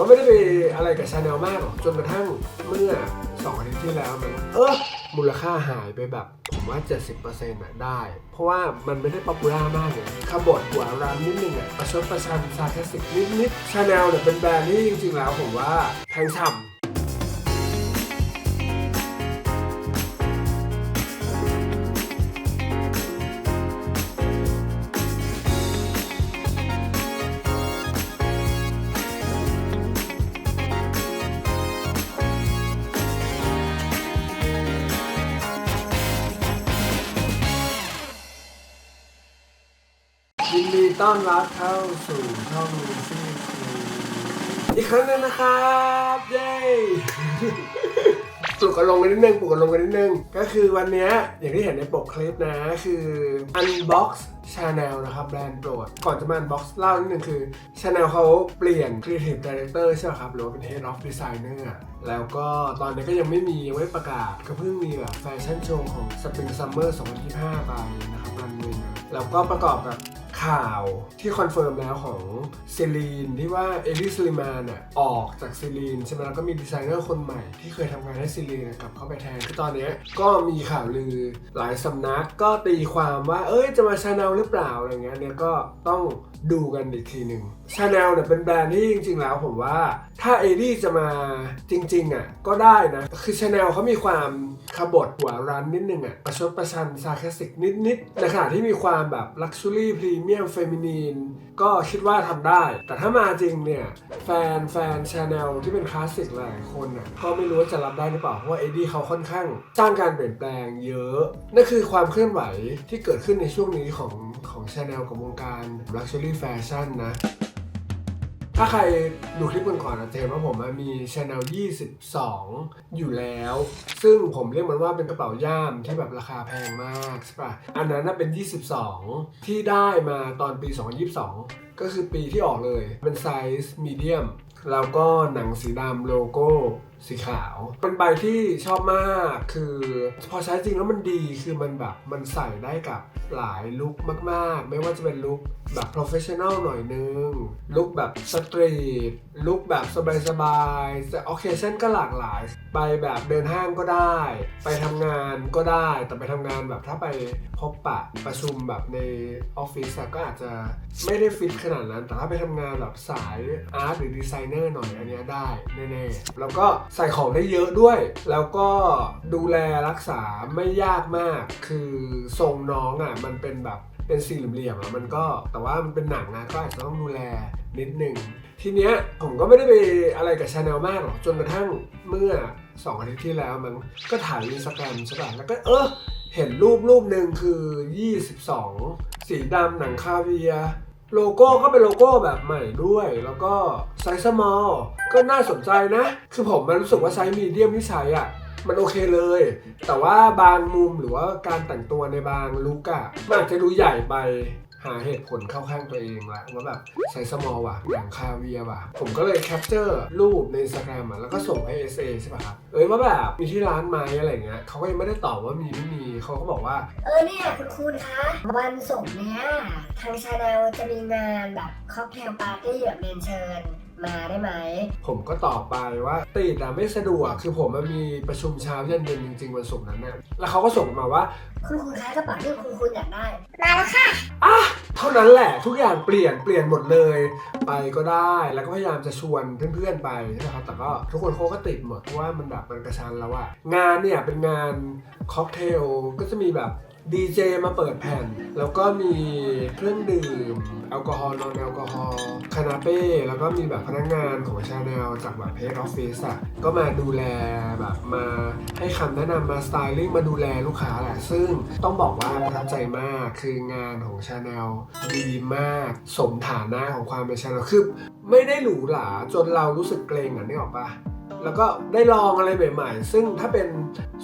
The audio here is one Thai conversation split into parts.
ก็ไม่ได้ไปอะไรกับชาแนลมากหรอกจนกระทั่งเมื่อสองอาทิตย์ที่แล้วมันเออมูลค่าหายไปแบบ ผมว่า 70%อะได้ เพราะว่ามันไม่ได้ป๊อปปูล่ามากเลยขบดหัวร้านนิดนึงอะประชดประชันซาร์แคสติกนิดนิดชาแนลเนี่ยเป็นแบรนด์ที่จริงๆแล้วผมว่าแพงฉ่ำ ต้อนรับเข้าสู่ช่องลูซี่อีกครั้งหนึงนะครับเย้ปลุกกันลงกันนิดนึงปลุกกันลงกันนิดนึง ก็คือวันเนี้ยอย่างที่เห็นในปกคลิปนะ คือ Unbox Channel นะครับ แบรนด์โปรด ก่อนจะมา Unbox เล่านิดนึงคือ Channel เขาเปลี่ยน Creative Director ใช่ไหมครับ หรือว่าเป็น Head of Designer อะแล้วก็ตอนนี้ก็ยังไม่มียังไม่ประกาศ ก็เพิ่งมีแบบแฟชั่นโชว์ของ Spring Summer 2025 ไปนะครับรันเวย์แล้วก็ประกอบกับ ข่าวที่คอนเฟิร์มแล้วของซิลีนที่ว่าเอลิสลิมานอะออกจากซิลีนใช่ไหมแล้วก็มีดีไซเนอร์คนใหม่ที่เคยทำงานให้ซิลีนกลับเข้าไปแทนคือตอนนี้ก็มีข่าวลือหลายสำนักก็ตีความว่าเอ้ยจะมาชาแนลหรือเปล่าอะไรเงี้ยเนี่ยก็ต้องดูกันอีกทีหนึ่ง ชาแนลเนี่ยเป็นแบรนด์ที่จริง ๆ แล้วผมว่าถ้าเอลี่จะมาจริง ๆ อะ ก็ได้นะ คือชาแนลเขามีความขบถหัวรันนิดนึงอะประชดประชันซาร์แคสติกนิดๆในขณะที่มีความแบบลักชัวรี่พรีเมียมเฟมินีนก็คิดว่าทำได้ แต่ถ้ามาจริงเนี่ย แฟนแฟนชาแนลที่เป็นคลาสสิกหลายคนอะก็ไม่รู้ว่าจะรับได้หรือเปล่า เพราะว่าเอดี้เขาค่อนข้างสร้างการเปลี่ยนแปลงเยอะ นั่นคือความเคลื่อนไหวที่เกิดขึ้นในช่วงนี้ของของชาแนลกับวงการ Luxury Fashion นะ ถ้าใครดูคลิปก่อนๆอาจะเห็นว่าผมมี Channel 22 อยู่แล้ว ซึ่งผมเรียกมันว่าเป็นกระเป๋าย่ามที่แบบราคาแพงมากใช่ปะอันนั้นน่ะเป็น 22 ที่ได้มาตอนปี 2022 ก็คือปีที่ออกเลย เป็นไซส์มีเดียมแล้วก็หนังสีดำโลโก้สีขาว เป็นใบที่ชอบมากคือพอใช้จริงแล้วมันดีคือมันแบบมันใส่ได้กับหลายลุคมากๆ ไม่ว่าจะเป็นลุค แบบ professional หน่อยนึง ลุคแบบสตรีท ลุคแบบสบายๆแต่โอเคเช่นก็หลากหลาย ไปแบบเดินห้างก็ได้ ไปทำงานก็ได้ แต่ไปทำงานแบบถ้าไปพบปะประชุมแบบในออฟฟิศก็อาจจะไม่ได้ฟิตขนาดนั้น แต่ถ้าไปทำงานแบบสายอาร์ตหรือดีไซเนอร์หน่อยอันเนี้ยได้แน่ๆ แล้วก็ใส่ของได้เยอะด้วย แล้วก็ดูแลรักษาไม่ยากมาก คือทรงน้องอะมันเป็นแบบ เป็นสี่เหลี่ยมๆอะมันก็แต่ว่ามันเป็นหนังนะก็อาจจะต้องดูแลนิดหนึ่งทีเนี้ยผมก็ไม่ได้ไปอะไรกับชาแนลมากหรอกจนกระทั่งเมื่อสองอาทิตย์ที่แล้วมันก็ถ่ายอินสตาแกรมใช่ป่ะแล้วก็เออเห็นรูปรูปหนึ่งคือ 22 สีดำหนังคาเวีย โลโก้ก็เป็นโลโก้แบบใหม่ด้วย แล้วก็ไซส์ small ก็น่าสนใจนะ คือผมมันรู้สึกว่าไซส์มีเดียมที่ใช้อะ มันโอเคเลย แต่ว่าบางมุมหรือว่าการแต่งตัวในบางลุกอะมันอาจจะดูใหญ่ไปหาเหตุผลเข้าข้างตัวเองละว่าแบบไซส์ small ว่ะอย่างคาเวียว่ะ ผมก็เลยแคปเจอร์รูปใน Instagram อะแล้วก็ส่งให้ SA ใช่ป่ะครับ เอ้ยว่าแบบมีที่ร้านไหมอะไรเงี้ยเขาก็ยังไม่ได้ตอบว่ามีไม่มีเขาก็บอกว่า เออเนี่ยคุณคุณคะวันศุกร์เนี้ยทางชาแนลจะมีงานแบบค็อกเทลปาร์ตี้แบบเรียนเชิญ มาได้ไหม ผมก็ตอบไปว่าติดอะไม่สะดวกคือผมมันมีประชุมเช้าเย็นเย็นจริงๆวันศุกร์นั้นน่ะแล้วเขาก็ส่งมาว่าคุณคุณคะกระเป๋าที่คุณคุณอยากได้ มาแล้วค่ะ อะเท่านั้นแหละทุกอย่างเปลี่ยนเปลี่ยนหมดเลย ไปก็ได้แล้วก็พยายามจะชวนเพื่อนๆไปใช่ไหมครับแต่ก็ทุกคนเขาก็ติดหมดเพราะว่ามันแบบมันกระชันแล้วอะงานเนี่ยเป็นงานค็อกเทลก็จะมีแบบ ดีเจมาเปิดแผ่น แล้วก็มีเครื่องดื่ม แอลกอฮอล์นอนแอลกอฮอล์คานาเป้แล้วก็มีแบบพนักงานของชาแนลจากแบบเพจออฟฟิศอะก็มาดูแลแบบมาให้คำแนะนำมาสไตลิ่งมาดูแลลูกค้าแหละ ซึ่งต้องบอกว่าประทับใจมากคืองานของชาแนลดีมากสมฐานะของความเป็นชาแนลคือไม่ได้หรูหราจนเรารู้สึกเกรงอะนึกออกปะ แล้วก็ได้ลองอะไรใหม่ๆ ซึ่งถ้าเป็น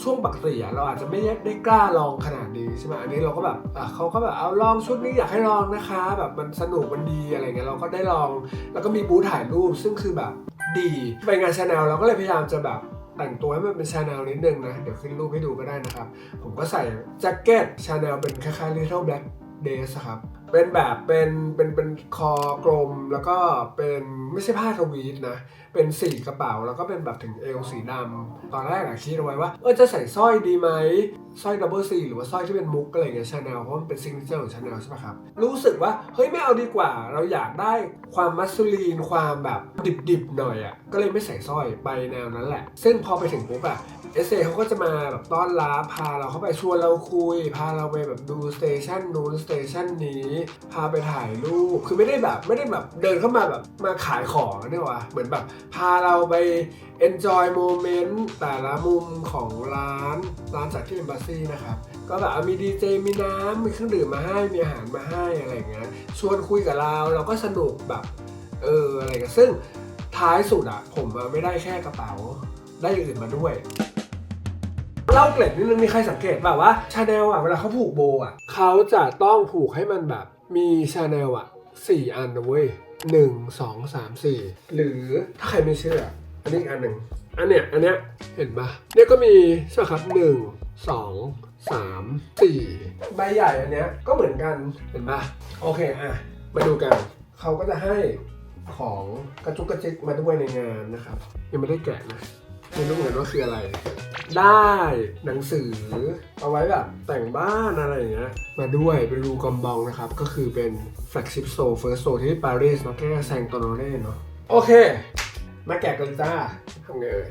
ช่วงปกติเราอาจจะไม่ได้กล้าลองขนาดนี้ใช่ไหมอันนี้เราก็แบบเขาก็แบบเอาลองชุดนี้อยากให้ลองนะคะ แบบมันสนุกมันดีอะไรเงี้ยเราก็ได้ลอง แล้วก็มีบูธถ่ายรูปซึ่งคือแบบดีไปงานชาแนลเราก็เลยพยายามจะแบบแต่งตัวให้มันเป็นชาแนลนิดนึงนะ เดี๋ยวขึ้นรูปให้ดูก็ได้นะครับ ผมก็ใส่แจ็คเก็ตชาแนลเป็นคล้ายๆ Little Black Days ครับ เป็นแบบเป็นเป็นเป็นคอกลมแล้วก็เป็นไม่ใช่ผ้าทวีตนะ เป็นสีกระเป๋าแล้วก็เป็นแบบถึงเอวสีดำตอนแรกอะคิดเอาไว้ว่าเออจะใส่สร้อยดีไหมสร้อยดับเบิลซีหรือว่าสร้อยที่เป็นมุกอะไรเงี้ยชาแนลเพราะมันเป็นซิงเกิลของชาแนลใช่ปะครับรู้สึกว่าเฮ้ยไม่เอาดีกว่า เราอยากได้ความมัสซูลีนความแบบดิบๆหน่อยอะก็เลยไม่ใส่สร้อยไปแนวนั้นแหละ ซึ่งพอไปถึงปุ๊บอะเอสเเขาก็จะมาแบบต้อนรับพาเราเข้าไปชวนเราคุย พาเราไปแบบดูสเตชันนู้นสเตชันนี้พาไปถ่ายรูปคือไม่ได้แบบไม่ได้แบบเดินเข้ามาแบบมาขายของเนี่ยว่ะเหมือนแบบพาเราไป enjoy moment แต่ละมุมของร้านร้านจากที่ Embassy นะครับก็แบบมีดีเจมีน้ำมีเครื่องดื่มมาให้มีอาหารมาให้อะไรอย่างเงี้ยชวนคุยกับเราเราก็สนุกแบบเอออะไรกันซึ่งท้ายสุดอะผมไม่ได้แค่กระเป๋าได้อย่างอื่นมาด้วย เล่าเกล็ดนิดนึงมีใครสังเกตแบบว่าชาแนลอะเวลาเขาผูกโบอะเขาจะต้องผูกให้มันแบบมีชาแนลอะสี่อันนะเว้ยหนึ่งสองสามสี่หรือถ้าใครไม่เชื่อ อันนี้อีกอันหนึ่งอันเนี้ยอันเนี้ยเห็นปะเนี่ยก็มีใช่ครับหนึ่งสองสามสี่ใบใหญ่อันเนี้ยก็เหมือนกันเห็นปะโอเคอะมาดูกันเขาก็จะให้ของกระจุกกระจิกมาด้วยในงานนะครับ ยังไม่ได้แกะนะ ไม่รู้เหมือนกันว่าคืออะไร ได้หนังสือ เอาไว้แบบแต่งบ้านอะไรอย่างเงี้ยมาด้วยเป็นรูกอมบองนะครับ ก็คือเป็น flagship store first store ที่ปารีสเนาะแค่แซงโตโนเล่เนาะโอเค มาแกะกันเลยจ้าทำไงเอ่ย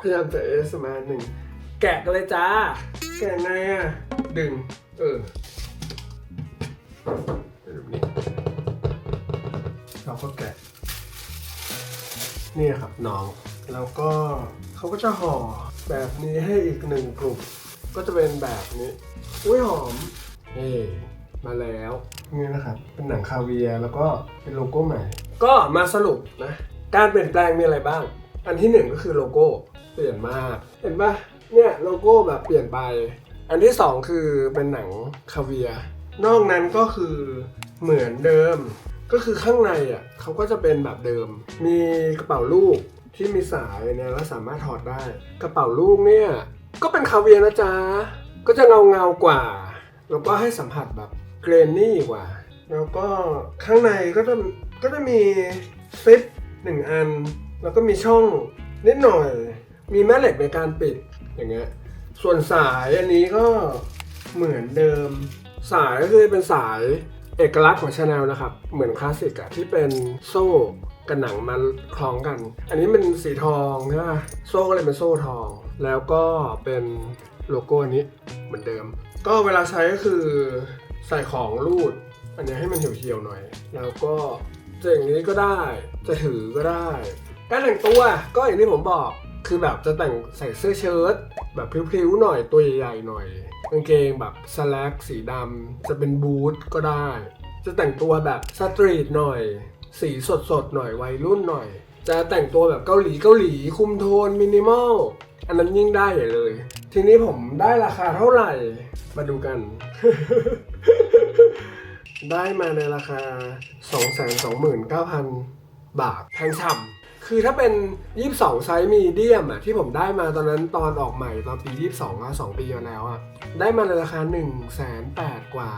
พยายามจะเอสมาหนึ่งแกะกันเลยจ้า แกะไงอะ ดึง เออเป็นแบบนี้เราก็แกะ นี่นะครับน้อง แล้วก็เขาก็จะห่อแบบนี้ให้อีกหนึ่งกลุ่ม ก็จะเป็นแบบนี้ อุ้ยหอม เอ่มาแล้ว นี่นะครับ เป็นหนังคาเวียร์แล้วก็เป็นโลโก้ใหม่ ก็มาสรุปนะ การเปลี่ยนแปลงมีอะไรบ้าง อันที่หนึ่งก็คือโลโก้เปลี่ยนมาก เห็นปะเนี่ยโลโก้แบบเปลี่ยนไป อันที่สองคือเป็นหนังคาเวียร์นอกนั้นก็คือเหมือนเดิม ก็คือข้างในอะเขาก็จะเป็นแบบเดิม มีกระเป๋าลูกที่มีสายเนี่ยแล้วสามารถถอดได้ กระเป๋าลูกเนี่ย ก็เป็นคาเวียนะจ๊ะ ก็จะเงาเงากว่า แล้วก็ให้สัมผัสแบบเกรนนี่กว่า แล้วก็ข้างในก็จะก็จะมีซิปหนึ่งอัน แล้วก็มีช่องนิดหน่อย มีแม่เหล็กในการปิดอย่างเงี้ยส่วนสายอันนี้ก็เหมือนเดิม สายก็คือเป็นสาย เอกลักษณ์ของชาแนลนะครับ เหมือนคลาสสิกอะที่เป็นโซ่กับหนังมันคล้องกัน อันนี้เป็นสีทองใช่ไหมโซ่ก็เลยเป็นโซ่ทอง แล้วก็เป็นโลโก้อันนี้เหมือนเดิม ก็เวลาใช้ก็คือใส่ของรูด อันนี้ให้มันเหี่ยวๆหน่อย แล้วก็จะอย่างนี้ก็ได้จะถือก็ได้การแต่งตัวก็อย่างที่ผมบอกคือแบบจะแต่งใส่เสื้อเชิ้ตแบบพริ้วๆหน่อยตัวใหญ่ๆหน่อย กางเกงแบบสแลกสีดำจะเป็นบูทก็ได้ จะแต่งตัวแบบสตรีทหน่อย สีสดๆหน่อยวัยรุ่นหน่อย จะแต่งตัวแบบเกาหลีเกาหลีคุมโทนมินิมอลอันนั้นยิ่งได้ใหญ่เลย ทีนี้ผมได้ราคาเท่าไหร่ มาดูกัน ได้มาในราคา 229,000 บาทแพงฉ่ำ คือถ้าเป็น 22 ไซส์มีเดียมอะที่ผมได้มาตอนนั้นตอนออกใหม่ตอนปี 22อะ2ปีแล้วอะได้มาในราคา 1 8 0 0 0กว่า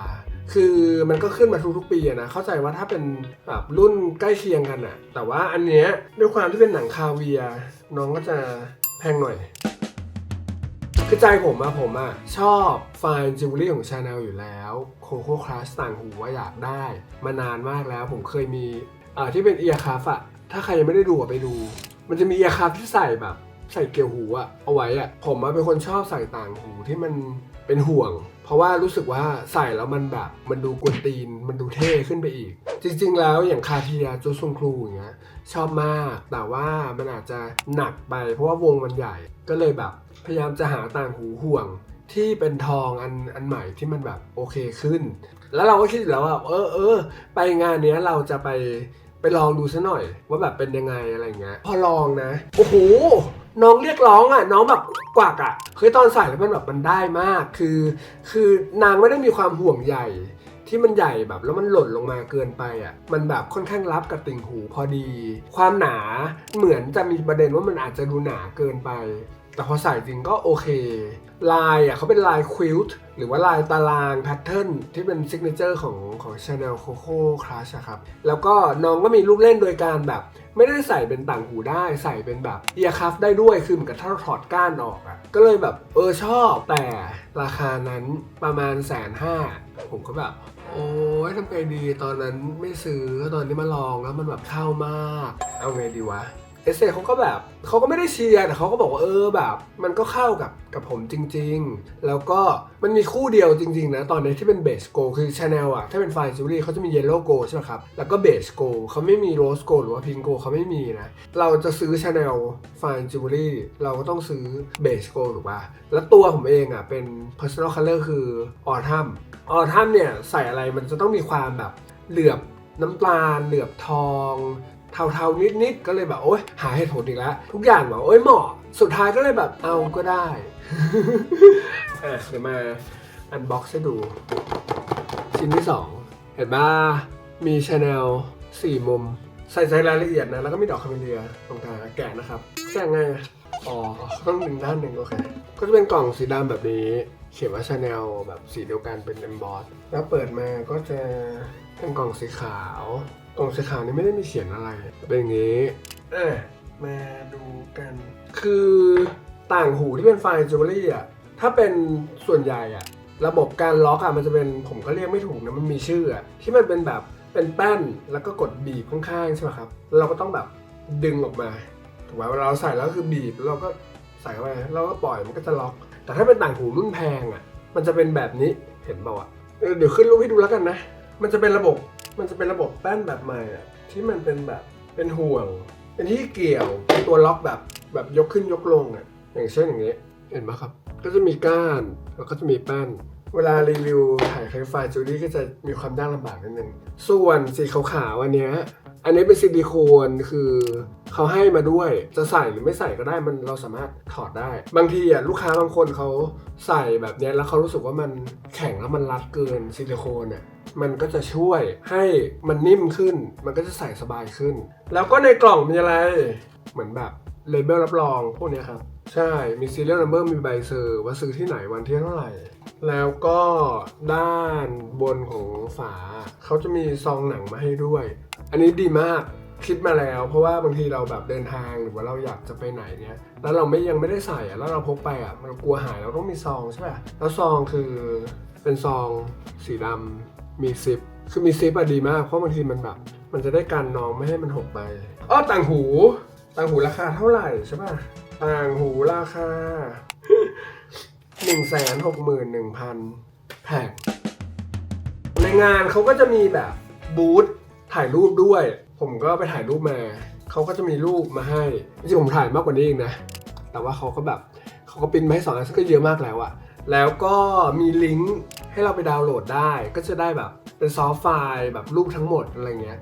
คือมันก็ขึ้นมาทุกๆปีนะ เข้าใจว่าถ้าเป็นแบบรุ่นใกล้เคียงกันอะแต่ว่าอันเนี้ยด้วยความที่เป็นหนังคาเวีย น้องก็จะแพงหน่อยคือใจผมอะผมอะชอบฟล์จิวเวลรี่ของชาแนลอยู่แล้วโคโค่คลาสต่างหูว่าอยากได้ มานานมากแล้วผมเคยมีอ่าที่เป็นเอียร์คัฟอะ ถ้าใครยังไม่ได้ดูอะไปดู มันจะมีเอียร์คัฟที่ใส่แบบ ใส่เกี่ยวหูอะเอาไว้อะผมอะเป็นคนชอบใส่ต่างหูที่มันเป็นห่วง เพราะว่ารู้สึกว่าใส่แล้วมันแบบ มันดูกวนตีน มันดูเท่ขึ้นไปอีก จริง ๆ แล้วอย่างคาเทียโจซุงครูอย่างเงี้ยชอบมาก แต่ว่ามันอาจจะหนักไป เพราะว่าวงมันใหญ่ ก็เลยแบบ พยายามจะหาต่างหูห่วงที่เป็นทองอันอันใหม่ที่มันแบบโอเคขึ้น แล้วเราก็คิดอยู่แล้วว่าเออเออไปงานเนี้ยเราจะไป ลองดูซะหน่อย ว่าแบบเป็นยังไงอะไรเงี้ย พอลองนะ โอ้โห น้องเรียกร้องอะ น้องแบบกวักอะคือตอนใส่แล้วมันแบบมันได้มาก คือ คือนางไม่ได้มีความห่วงใหญ่ที่มันใหญ่แบบแล้วมันหล่นลงมาเกินไปอะ มันแบบค่อนข้างรับกับติ่งหูพอดี ความหนาเหมือนจะมีประเด็นว่ามันอาจจะดูหนาเกินไป แต่พอใส่จริงก็โอเค ลายอะเขาเป็นลายควิลต์หรือว่าลายตารางแพทเทิร์นที่เป็นซิกเนเจอร์ของของ Chanel Coco Crush ครับ แล้วก็น้องก็มีลูกเล่นโดยการแบบ ไม่ได้ใส่เป็นต่างหูได้ใส่เป็นแบบเอียคัฟได้ด้วย คือเหมือนกับถ้าเราถอดก้านออกอะก็เลยแบบเออชอบแต่ราคานั้นประมาณแสนห้าผมก็แบบโอ้ยทำไงดีตอนนั้นไม่ซื้อตอนนี้มาลองแล้วมันแบบเข้ามาก เอาไงดีวะ เอเซเขาก็แบบเขาก็ไม่ได้เชียร์แต่เขาก็บอกว่าเออแบบ มันก็เข้ากับกับผมจริง ๆ แล้วก็มันมีคู่เดียวจริง ๆ นะ ตอนนี้ที่เป็นเบสโกคือชาแนลอะถ้าเป็นไฟจูรี่เขาจะมีเยลโล่โกใช่ไหมครับ แล้วก็เบสโกเขาไม่มีโรสโกหรือว่าพิงโกเขาไม่มีนะ เราจะซื้อชาแนลไฟจูรี่เราก็ต้องซื้อเบสโกถูกป่ะแล้วตัวผมเองอะเป็น personal color คือออทัมออทัมเนี่ยใส่อะไรมันจะต้องมีความแบบเหลือบน้ำตาลเหลือบทอง เทาๆนิดๆก็เลยแบบโอ๊ยหาเหตุผลอีกแล้วทุกอย่างแบบโอ๊ยเหมาะสุดท้ายก็เลยแบบเอาก็ได้อะเดี๋ยวมาอันบ็อกซ์ให้ดู ชิ้นที่ 2 เห็นป่ะมีชาแนลสี่มุม ใส่ใจรายละเอียดนะ แล้วก็มีดอกคาเมเลียตรงกลางแกะนะครับ แกะไงอ๋อต้องดึงด้านหนึ่งโอเค ก็จะเป็นกล่องสีดำแบบนี้ เขียนว่าชาแนลแบบสีเดียวกันเป็น e m b o s s แล้วเปิดมาก็จะเป็นกล่องสีขาว กล่องสีขาวนี่ไม่ได้มีเขียนอะไร เป็นอย่างนี้อะมาดูกัน คือต่างหูที่เป็นไฟจูเวลรี่อะ ถ้าเป็นส่วนใหญ่อะ ระบบการล็อกอะมันจะเป็นผมก็เรียกไม่ถูกนะ มันมีชื่ออะ ที่มันเป็นแบบเป็นแป้นแล้วก็กดบีบข้างๆใช่ไหมครับแล้วเราก็ต้องแบบดึงออกมา ถูกไหมเวลาเราใส่แล้วคือบีบแล้วเราก็ใส่เข้าไปแล้วก็ปล่อยมันก็จะล็อก แต่ถ้าเป็นต่างหูรุ่นแพงอะ มันจะเป็นแบบนี้ เห็นเปล่าอะเออเดี๋ยวขึ้นรูปให้ดูแล้วกันนะ มันจะเป็นระบบ มันจะเป็นระบบแป้นแบบใหม่อะที่มันเป็นแบบเป็นห่วง เป็นที่เกี่ยวเป็นตัวล็อกแบบแบบยกขึ้นยกลงอะอย่างเช่นอย่างนี้ เห็นไหมครับ ก็จะมีก้านแล้วก็จะมีแป้น เวลารีวิวถ่ายคลิปไฟล์จูดี้ก็จะมีความยากลำบากนิดนึงส่วนสีขาวๆอันเนี้ยอันนี้เป็นซิลิโคนคือเขาให้มาด้วยจะใส่หรือไม่ใส่ก็ได้มันเราสามารถถอดได้ บางทีอะลูกค้าบางคนเขาใส่แบบเนี้ยแล้วเขารู้สึกว่ามันแข็งแล้วมันรัดเกินซิลิโคนอะ มันก็จะช่วยให้มันนิ่มขึ้น มันก็จะใส่สบายขึ้น แล้วก็ในกล่องมีอะไร เหมือนแบบเลเบลรับรองพวกนี้ครับ ใช่ มี serial number มีใบเซอร์ว่าซื้อที่ไหนวันที่เท่าไหร่ แล้วก็ด้านบนของฝา เขาจะมีซองหนังมาให้ด้วย อันนี้ดีมากคิดมาแล้ว เพราะว่าบางทีเราแบบเดินทางหรือว่าเราอยากจะไปไหนเนี้ยแล้วเราไม่ยังไม่ได้ใส่อะแล้วเราพกไปอะมันกลัวหายเราต้องมีซองใช่ป่ะแล้วซองคือเป็นซองสีดำ มีซิป คือมีซิปอะดีมาก เพราะบางทีมันแบบ มันจะได้กันน้องไม่ให้มันหกไปอ้อต่างหู ต่างหูราคาเท่าไหร่ใช่ป่ะ ต่างหูราคาหนึ่งแสนหกหมื่นหนึ่งพันแผงในงานเขาก็จะมีแบบบูธถ่ายรูปด้วย ผมก็ไปถ่ายรูปมาเขาก็จะมีรูปมาให้จริงผมถ่ายมากกว่านี้เองนะ แต่ว่าเขาก็แบบเขาก็ปิ้นมาให้สองอันก็เยอะมากแล้วอะแล้วก็มีลิงก์ ให้เราไปดาวน์โหลดได้ ก็จะได้แบบเป็นซอฟต์ไฟล์แบบรูปทั้งหมดอะไรเงี้ย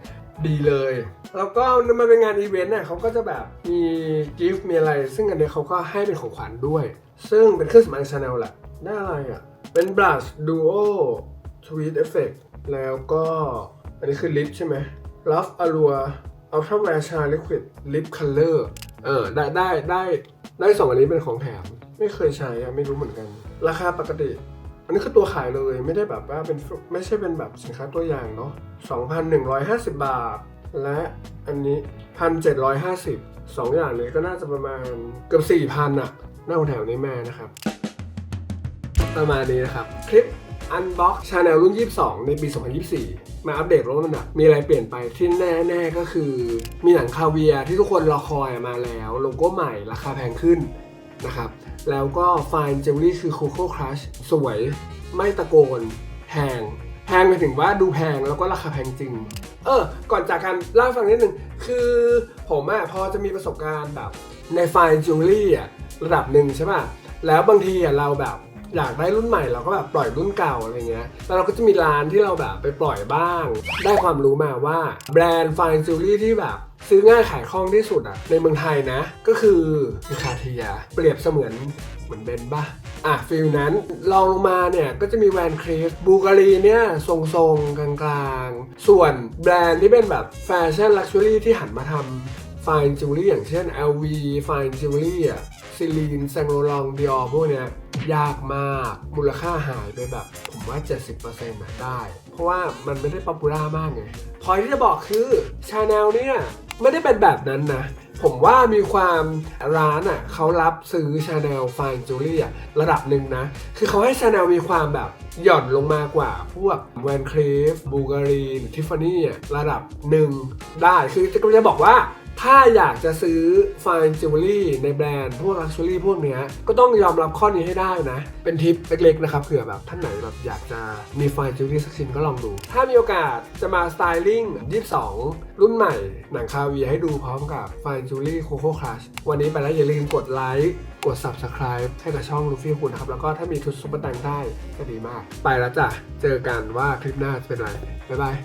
ดีเลย แล้วก็มันเป็นงานอีเวนต์เนี่ยเขาก็จะแบบมีกิฟต์มีอะไร ซึ่งอันเนี้ยเขาก็ให้เป็นของขวัญด้วย ซึ่งเป็นเครื่องสำอางชาแนลแหละได้อะไรอะ เป็น brush duo tweed effect แล้วก็ อันนี้คือลิปใช่ไหม love allure ultra wear char liquid lip color เออได้ได้ได้ได้สองอันนี้เป็นของแถม ไม่เคยใช้อะไม่รู้เหมือนกัน ราคาปกติ อันนี้คือตัวขายเลยไม่ได้แบบว่าเป็นไม่ใช่เป็นแบบสินค้าตัวอย่างเนาะ2,150 บาท และอันนี้ 1,750สองอย่างเลยก็น่าจะประมาณเกือบ4,000อะหน้าแถวนี้แมานะครับ ประมาณนี้นะครับ คลิป Unbox Channel รุ่น 22 ในปี 2024 มาอัปเดตว่ามันแบบมีอะไรเปลี่ยนไปที่แน่ ๆ ก็คือ มีหนังคาเวียร์ที่ทุกคนรอคอยมาแล้ว โลโก้ใหม่ราคาแพงขึ้นนะครับ แล้วก็ Fine Jewelry คือ Coco Crush สวยไม่ตะโกนแพงแพงไปถึงว่าดูแพงแล้วก็ราคาแพงจริง เออ ก่อนจากการเล่าฟังนิดนึง คือผมอะพอจะมีประสบการณ์แบบในไฟน์จิวเวลรี่อะระดับหนึ่งใช่ป่ะ แล้วบางทีอะเราแบบ อยากได้รุ่นใหม่เราก็แบบปล่อยรุ่นเก่าอะไรเงี้ยแล้วเราก็จะมีร้านที่เราแบบไปปล่อยบ้าง ได้ความรู้มาว่าแบรนด์ไฟน์จิวเวลรี่ที่แบบซื้อง่ายขายคล่องที่สุดอะในเมืองไทยนะ ก็คือคือคาเทีย เปรียบเสมือนเหมือนเบนซ์ป่ะอะฟิลนั้นลองลงมาเนี่ย ก็จะมีแวนครีฟบูการีเนี่ย ทรงๆ กลางๆ ส่วนแบรนด์ที่เป็นแบบแฟชั่นลักชัวรี่ที่หันมาทำ Fine Jewelry อย่างเช่น LV Fine Jewelry อะซิลีนแซงโลลองดิออพวกเนี้ย ยากมาก มูลค่าหายไปแบบ ผมว่า 70%นะได้ เพราะว่ามันไม่ได้ป๊อปปูล่ามากไงพอยที่จะบอกคือชาแนลเนี่ยไม่ได้เป็นแบบนั้นนะ ผมว่ามีความร้านอะเขารับซื้อชาแนลฟ n นจูรี่อะระดับหนึ่งนะ คือเขาให้ชาแนลมีความแบบหย่อนลงมากว่าพวกแวนคลีฟบูการีนทิฟฟานี่ระดับหนึ่งได้ คือจะบอกว่า ถ้าอยากจะซื้อ Fine Jewelry ในแบรนด์พวก Luxury พวกเนี้ยก็ต้องยอมรับข้อนี้ให้ได้นะ เป็นทิปเล็กๆนะครับเผื่อแบบท่านไหนแบบอยากจะมี Fine Jewelry สักชิ้นก็ลองดู ถ้ามีโอกาสจะมาสไตลิ่ง22 รุ่นใหม่ หนังคาเวียให้ดูพร้อมกับ Fine Jewelry Coco Crush วันนี้ไปแล้วอย่าลืมกดไลค์กด Subscribe ให้กับช่องลูฟี่คุณนะครับ แล้วก็ถ้ามีทุนซุปเปอร์แตงได้ก็ดีมาก ไปแล้วจ้ะ เจอกันว่าคลิปหน้าจะเป็นไร บ๊ายบาย